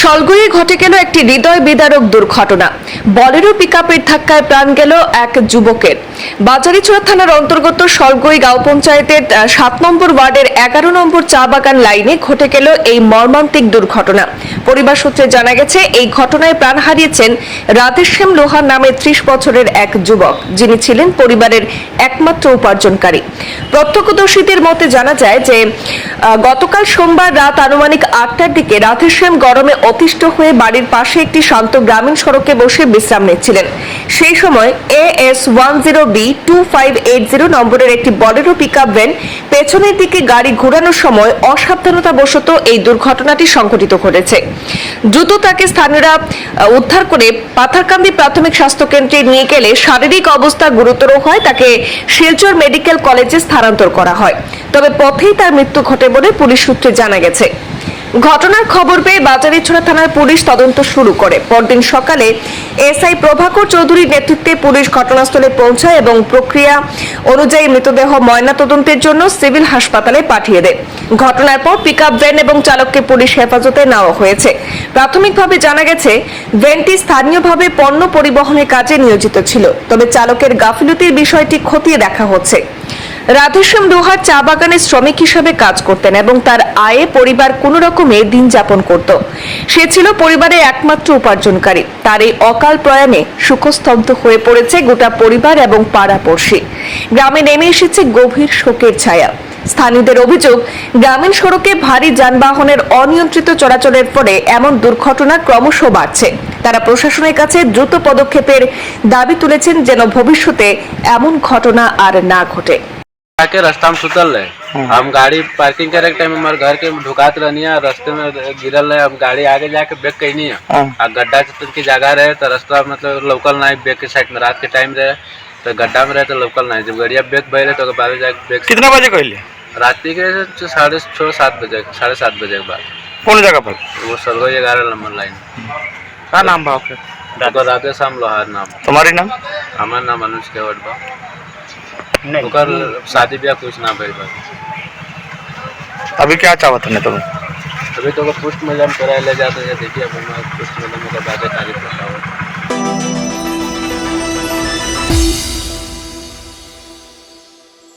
সলগুড়ি ঘটে গেল একটি হৃদয় বিদারক দুর্ঘটনা। বলেরো পিকআপের ধাক্কায় প্রাণ গেল এক যুবকের। বাজারিচোড়া থানার অন্তর্গত সলগুই গাঁও পঞ্চায়েতের সাত নম্বর ওয়ার্ডের এগারো নম্বর চা বাগান লাইনে ঘটে গেল এই মর্মান্তিক দুর্ঘটনা। পরিবার সূত্রে জানা গেছে, এই ঘটনায় প্রাণ হারিয়েছেন রাধেশ্যাম লোহার নামে ত্রিশ বছরের এক যুবক, যিনি ছিলেন পরিবারের একমাত্র উপার্জনকারী। প্রত্যক্ষদর্শীদের মতে জানা যায় যে গতকাল সোমবার রাত আনুমানিক আটটার দিকে রাধেশ্যাম গরমে অতিষ্ঠ হয়ে বাড়ির পাশে একটি শান্ত গ্রামীণ সড়কে বসে বিশ্রাম নিচ্ছিলেন। সেই সময় A S one zero B two five eight zero নম্বরের একটি বলেরো পিক আপ ভ্যান পেছনের দিকে গাড়ি ঘোরানোর সময় অসাবধানতাবশত এই দুর্ঘটনাটি সংঘটিত ঘটেছে। দ্রুত তাকে স্থানীয়রা উদ্ধার করে পাথারকান্দি প্রাথমিক স্বাস্থ্য কেন্দ্রে নিয়ে গেলে শারীরিক অবস্থা গুরুতর হয়, তাকে শিলচর মেডিকেল কলেজে স্থানান্তর করা হয়। তবে পথেই তার মৃত্যু ঘটে বলে পুলিশ সূত্রে জানা গেছে। ঘটনার খবর পেয়ে বাজারিছড়া থানার পুলিশ তদন্ত শুরু করে। পরদিন সকালে এসআই প্রভাকর চৌধুরীর নেতৃত্বে পুলিশ ঘটনাস্থলে পৌঁছায় এবং প্রক্রিয়া অনুযায়ী মৃতদেহ ময়না তদন্তের জন্য সিভিল হাসপাতালে পাঠিয়ে দেয়। ঘটনার পর পিকআপ ভ্যান এবং চালককে পুলিশ হেফাজতে নেওয়া হয়েছে। প্রাথমিকভাবে জানা গেছে, ভ্যানটি স্থানীয়ভাবে পণ্য পরিবহনের কাজে নিয়োজিত ছিল, তবে চালকের গাফিলতির বিষয়টি খতিয়ে দেখা হচ্ছে। রাধেশ্যাম লোহার চা বাগানে শ্রমিক হিসাবে কাজ করতেন এবং তার আয়ে পরিবার কোনো রকমে দিন যাপন করত। সে ছিল পরিবারের একমাত্র উপার্জনকারী। তার এই অকাল প্রয়াণে সুখস্তব্ধ হয়ে পড়েছে গোটা পরিবার এবং পাড়াপড়শি। গ্রামে নেমে এসেছে গভীর শোকের ছায়া। স্থানীয়দের অভিযোগ, গ্রামীণ সড়কে ভারী যানবাহনের অনিয়ন্ত্রিত চলাচলের পরে এমন দুর্ঘটনা ক্রমশ বাড়ছে। তারা প্রশাসনের কাছে দ্রুত পদক্ষেপের দাবি তুলেছেন যেন ভবিষ্যতে এমন ঘটনা আর না ঘটে। आके रास्ता में सुतल रहे। हम गाड़ी पार्किंग करे के टाइम हमारे घर के ढुकात रहनी है रास्ते में गिरल रहे हम गाड़ी आगे जाके ब्रेक कैनी है। आ गड्ढा के की जगह रहे तो रास्ता मतलब लोकल नहीं ब्रेक के साइड में रात के टाइम रहे तो गड्ढा में रहे तो लोकल नहीं जब गाड़िया ब्रेक भय रहे तो बाद जाके ब्रेक कितना बजे कहले? रात के साढ़े छः सात बजे साढ़े सात बजे के बाद। कौन जगह पर? वो सरगो ग्यारह नंबर लाइन क्या नाम बा राधे श्याम लोहार नाम। तुम्हारी नाम? हमार नाम अनुज केवट बा। ओकर शादी ब्याह कुछ ना भइल बा। अभी क्या चाहत हने तुम्हें अभी तो पोस्ट में जम कराए ले जाते हैं देखिए अब पोस्ट में का बाद तारीफ़ हो।